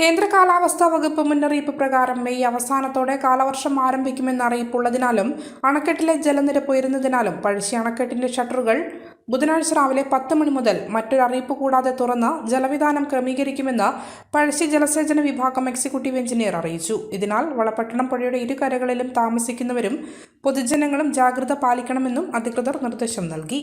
കേന്ദ്ര കാലാവസ്ഥാ വകുപ്പ് മുന്നറിയിപ്പ് പ്രകാരം മെയ് അവസാനത്തോടെ കാലവർഷം ആരംഭിക്കുമെന്ന അറിയിപ്പുള്ളതിനാലും അണക്കെട്ടിലെ ജലനിരപ്പ് ഉയരുന്നതിനാലും പഴശ്ശി അണക്കെട്ടിന്റെ ഷട്ടറുകൾ ബുധനാഴ്ച രാവിലെ പത്ത് മണി മുതൽ മറ്റൊരു അറിയിപ്പ് കൂടാതെ തുറന്ന് ജലവിധാനം ക്രമീകരിക്കുമെന്ന് പഴശ്ശി ജലസേചന വിഭാഗം എക്സിക്യൂട്ടീവ് എഞ്ചിനീയർ അറിയിച്ചു. ഇതിനാൽ വളപട്ടണം പുഴയുടെ ഇരുകരകളിലും താമസിക്കുന്നവരും പൊതുജനങ്ങളും ജാഗ്രത പാലിക്കണമെന്നും അധികൃതർ നിർദ്ദേശം നൽകി.